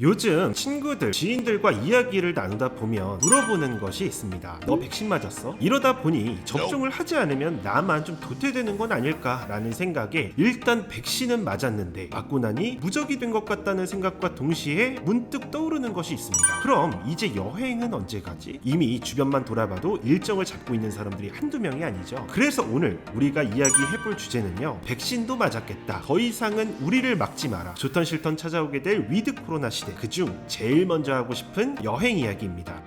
요즘 친구들, 지인들과 이야기를 나누다 보면 물어보는 것이 있습니다. 너 백신 맞았어? 이러다 보니 접종을 하지 않으면 나만 좀 도태되는 건 아닐까라는 생각에 일단 백신은 맞았는데 맞고 나니 무적이 된 것 같다는 생각과 동시에 문득 떠오르는 것이 있습니다. 그럼 이제 여행은 언제 가지? 이미 주변만 돌아봐도 일정을 잡고 있는 사람들이 한두 명이 아니죠. 그래서 오늘 우리가 이야기해볼 주제는요. 백신도 맞았겠다. 더 이상은 우리를 막지 마라. 좋던 싫던 찾아오게 될 위드 코로나 시 대. 그중 제일 먼저 하고 싶은 여행 이야기입니다.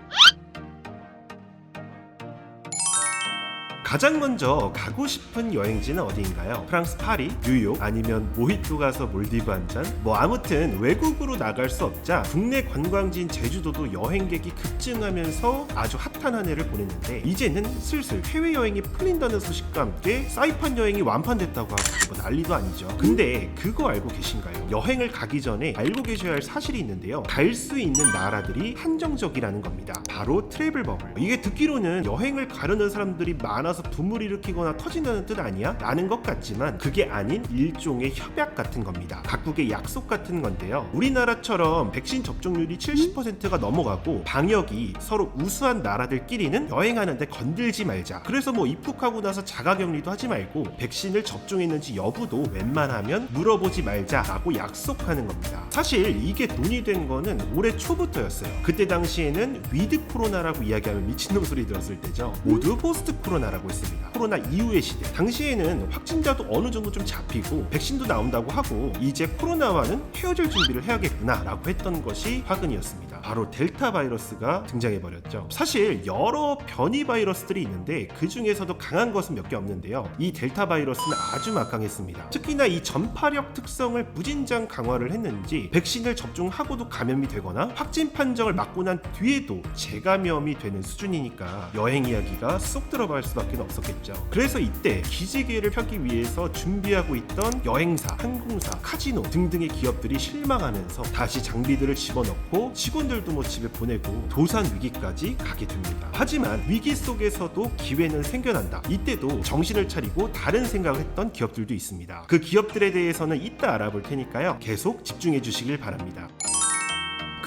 가장 먼저 가고 싶은 여행지는 어디인가요? 프랑스 파리, 뉴욕, 아니면 모히또 가서 몰디브 한 잔? 뭐 아무튼 외국으로 나갈 수 없자 국내 관광지인 제주도도 여행객이 급증하면서 아주 핫한 한 해를 보냈는데 이제는 슬슬 해외 여행이 풀린다는 소식과 함께 사이판 여행이 완판됐다고 하고 뭐 난리도 아니죠. 근데 그거 알고 계신가요? 여행을 가기 전에 알고 계셔야 할 사실이 있는데요. 갈 수 있는 나라들이 한정적이라는 겁니다. 바로 트래블 버블. 이게 듣기로는 여행을 가려는 사람들이 많아서 분물 일으키거나 터진다는 뜻 아니야? 라는 것 같지만 그게 아닌 일종의 협약 같은 겁니다. 각국의 약속 같은 건데요. 우리나라처럼 백신 접종률이 70%가 넘어가고 방역이 서로 우수한 나라들끼리는 여행하는데 건들지 말자. 그래서 뭐 입국하고 나서 자가격리도 하지 말고 백신을 접종했는지 여부도 웬만하면 물어보지 말자라고 약속하는 겁니다. 사실 이게 논의된 거는 올해 초부터였어요. 그때 당시에는 위드 코로나라고 이야기하면 미친놈 소리 들었을 때죠. 모두 포스트 코로나라고 했습니다. 코로나 이후의 시대. 당시에는 확진자도 어느 정도 좀 잡히고 백신도 나온다고 하고 이제 코로나와는 헤어질 준비를 해야겠구나라고 했던 것이 화근이었습니다. 바로 델타 바이러스가 등장해 버렸죠. 사실 여러 변이 바이러스들이 있는데 그 중에서도 강한 것은 몇 개 없는데요. 이 델타 바이러스는 아주 막강했습니다. 특히나 이 전파력 특성을 무진장 강화를 했는지 백신을 접종하고도 감염이 되거나 확진 판정을 맞고 난 뒤에도 재감염이 되는 수준이니까 여행 이야기가 쏙 들어갈 수밖에 없었겠죠. 그래서 이때 기지개를 펴기 위해서 준비하고 있던 여행사, 항공사, 카지노 등등의 기업들이 실망하면서 다시 장비들을 집어넣고 직원들 도 뭐 집에 보내고 도산 위기까지 가게 됩니다. 하지만 위기 속에서도 기회는 생겨난다. 이때도 정신을 차리고 다른 생각을 했던 기업들도 있습니다. 그 기업들에 대해서는 이따 알아볼 테니까요. 계속 집중해 주시길 바랍니다.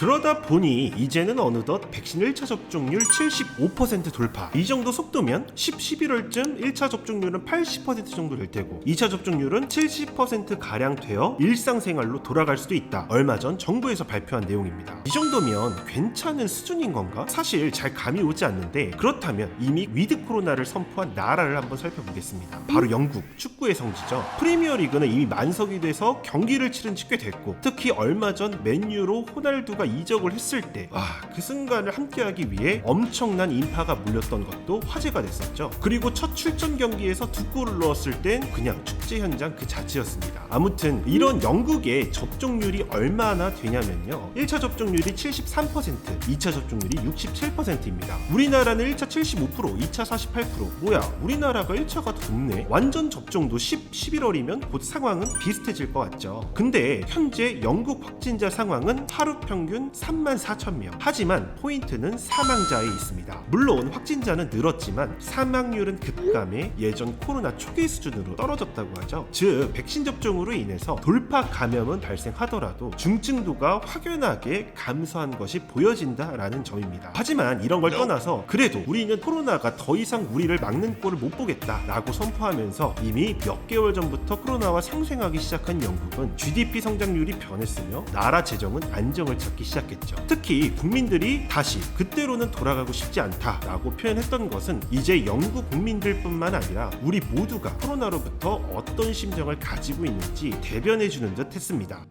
그러다 보니 이제는 어느덧 백신 1차 접종률 75% 돌파. 이 정도 속도면 10, 11월쯤 1차 접종률은 80% 정도 될 테고 2차 접종률은 70% 가량 되어 일상생활로 돌아갈 수도 있다. 얼마 전 정부에서 발표한 내용입니다. 이 정도면 괜찮은 수준인 건가? 사실 잘 감이 오지 않는데 그렇다면 이미 위드 코로나를 선포한 나라를 한번 살펴보겠습니다. 바로 영국 축구의 성지죠. 프리미어 리그는 이미 만석이 돼서 경기를 치른 지 꽤 됐고 특히 얼마 전 맨유로 호날두가 이적을 했을 때, 와, 그 순간을 함께하기 위해 엄청난 인파가 몰렸던 것도 화제가 됐었죠. 그리고 첫 출전 경기에서 두 골을 넣었을 땐 그냥 축제 현장 그 자체였습니다. 아무튼 이런 영국의 접종률이 얼마나 되냐면요. 1차 접종률이 73%, 2차 접종률이 67%입니다. 우리나라는 1차 75%, 2차 48%. 뭐야, 우리나라가 1차가 더 높네. 완전 접종도 10, 11월이면 곧 상황은 비슷해질 것 같죠. 근데 현재 영국 확진자 상황은 하루 평균 3만 4천 명. 하지만 포인트는 사망자에 있습니다. 물론 확진자는 늘었지만 사망률은 급감해 예전 코로나 초기 수준으로 떨어졌다고 하죠. 즉 백신 접종으로 인해서 돌파 감염은 발생하더라도 중증도가 확연하게 감소한 것이 보여진다라는 점입니다. 하지만 이런 걸 떠나서 그래도 우리는 코로나가 더 이상 우리를 막는 꼴을 못 보겠다라고 선포하면서 이미 몇 개월 전부터 코로나와 상생하기 시작한 영국은 GDP 성장률이 변했으며 나라 재정은 안정을 찾기 시작했죠. 특히 국민들이 다시 그때로는 돌아가고 싶지 않다라고 표현했던 것은 이제 영국 국민들뿐만 아니라 우리 모두가 코로나로부터 어떤 심정을 가지고 있는지 대변해 주는 듯 했습니다.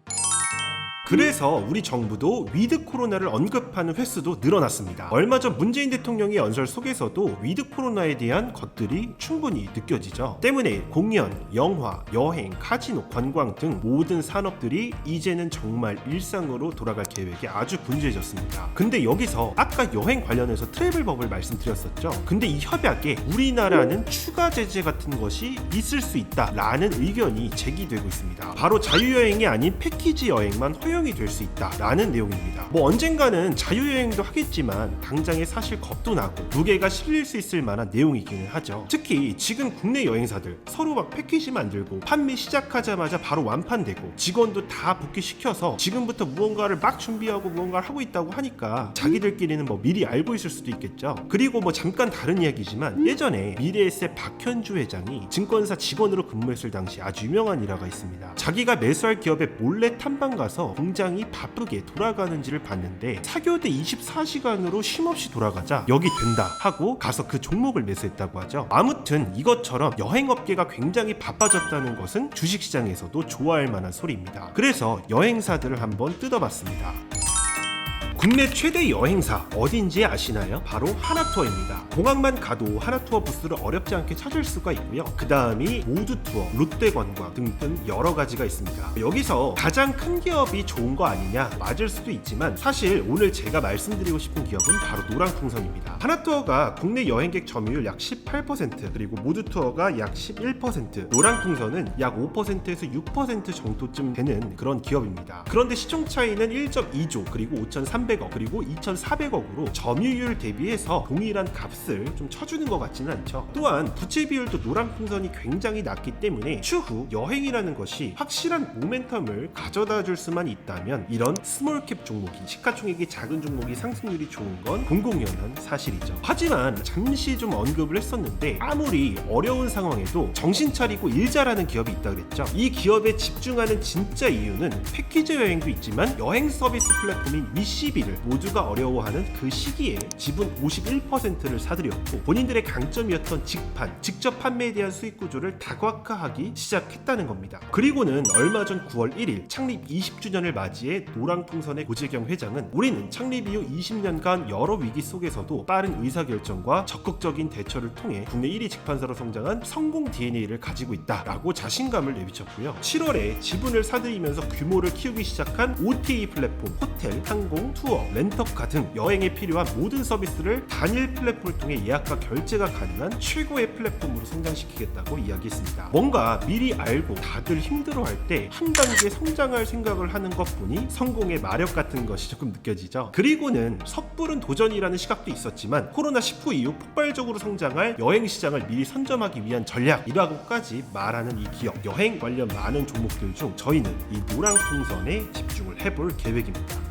그래서 우리 정부도 위드 코로나를 언급하는 횟수도 늘어났습니다. 얼마 전 문재인 대통령의 연설 속에서도 위드 코로나에 대한 것들이 충분히 느껴지죠. 때문에 공연, 영화, 여행, 카지노, 관광 등 모든 산업들이 이제는 정말 일상으로 돌아갈 계획이 아주 분주해졌습니다. 근데 여기서 아까 여행 관련해서 트래블 법을 말씀드렸었죠. 근데 이 협약에 우리나라는 추가 제재 같은 것이 있을 수 있다라는 의견이 제기되고 있습니다. 바로 자유여행이 아닌 패키지 여행만 허용 투명이 될 수 있다라는 내용입니다. 뭐 언젠가는 자유여행도 하겠지만 당장에 사실 겁도 나고 무게가 실릴 수 있을 만한 내용이기는 하죠. 특히 지금 국내 여행사들 서로 막 패키지 만들고 판매 시작하자마자 바로 완판되고 직원도 다 복귀시켜서 지금부터 무언가를 막 준비하고 무언가를 하고 있다고 하니까 자기들끼리는 뭐 미리 알고 있을 수도 있겠죠. 그리고 뭐 잠깐 다른 이야기지만 예전에 미래에셋 박현주 회장이 증권사 직원으로 근무했을 당시 아주 유명한 일화가 있습니다. 자기가 매수할 기업에 몰래 탐방 가서 공장이 바쁘게 돌아가는지를 봤는데 사교대 24시간으로 쉼없이 돌아가자 여기 된다 하고 가서 그 종목을 매수했다고 하죠. 아무튼 이것처럼 여행업계가 굉장히 바빠졌다는 것은 주식시장에서도 좋아할 만한 소리입니다. 그래서 여행사들을 한번 뜯어봤습니다. 국내 최대 여행사 어딘지 아시나요? 바로 하나투어입니다. 공항만 가도 하나투어 부스를 어렵지 않게 찾을 수가 있고요. 그 다음이 모두투어, 롯데관광 등등 여러 가지가 있습니다. 여기서 가장 큰 기업이 좋은 거 아니냐 맞을 수도 있지만 사실 오늘 제가 말씀드리고 싶은 기업은 바로 노랑풍선입니다. 하나투어가 국내 여행객 점유율 약 18% 그리고 모두투어가 약 11% 노랑풍선은 약 5%에서 6% 정도쯤 되는 그런 기업입니다. 그런데 시총 차이는 1.2조 그리고 5,300억 그리고 2,400억으로 점유율 대비해서 동일한 값을 좀 쳐주는 것 같지는 않죠. 또한 부채 비율도 노랑풍선이 굉장히 낮기 때문에 추후 여행이라는 것이 확실한 모멘텀을 가져다 줄 수만 있다면 이런 스몰캡 종목이 시가총액이 작은 종목이 상승률이 좋은 건 공공연한 사실이죠. 하지만 잠시 좀 언급을 했었는데 아무리 어려운 상황에도 정신 차리고 일 잘하는 기업이 있다 그랬죠. 이 기업에 집중하는 진짜 이유는 패키지 여행도 있지만 여행 서비스 플랫폼인 미시비 를 모두가 어려워하는 그 시기에 지분 51%를 사들였고 본인들의 강점이었던 직판, 직접 판매에 대한 수익 구조를 다각화하기 시작했다는 겁니다. 그리고는 얼마 전 9월 1일 창립 20주년을 맞이해 노랑풍선의 고재경 회장은 우리는 창립 이후 20년간 여러 위기 속에서도 빠른 의사결정과 적극적인 대처를 통해 국내 1위 직판사로 성장한 성공 DNA를 가지고 있다 라고 자신감을 내비쳤고요. 7월에 지분을 사들이면서 규모를 키우기 시작한 OTA 플랫폼, 호텔, 항공, 투어, 렌터카 등 여행에 필요한 모든 서비스를 단일 플랫폼을 통해 예약과 결제가 가능한 최고의 플랫폼으로 성장시키겠다고 이야기했습니다. 뭔가 미리 알고 다들 힘들어할 때 한 단계 성장할 생각을 하는 것뿐이 성공의 마력 같은 것이 조금 느껴지죠. 그리고는 섣부른 도전이라는 시각도 있었지만 코로나19 이후 폭발적으로 성장할 여행 시장을 미리 선점하기 위한 전략이라고까지 말하는 이 기업 여행 관련 많은 종목들 중 저희는 이 노랑 풍선에 집중을 해볼 계획입니다.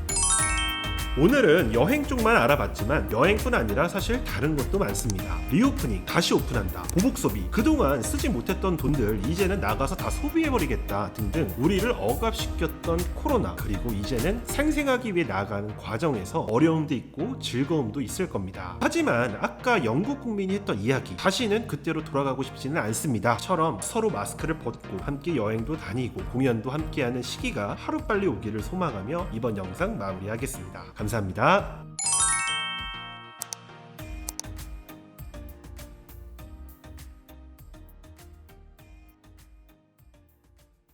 오늘은 여행 쪽만 알아봤지만 여행뿐 아니라 사실 다른 것도 많습니다. 리오프닝, 다시 오픈한다, 보복 소비, 그동안 쓰지 못했던 돈들 이제는 나가서 다 소비해버리겠다 등등 우리를 억압시켰던 코로나 그리고 이제는 생생하기 위해 나아가는 과정에서 어려움도 있고 즐거움도 있을 겁니다. 하지만 아까 영국 국민이 했던 이야기 다시는 그때로 돌아가고 싶지는 않습니다. 처럼 서로 마스크를 벗고 함께 여행도 다니고 공연도 함께하는 시기가 하루빨리 오기를 소망하며 이번 영상 마무리하겠습니다. 감사합니다.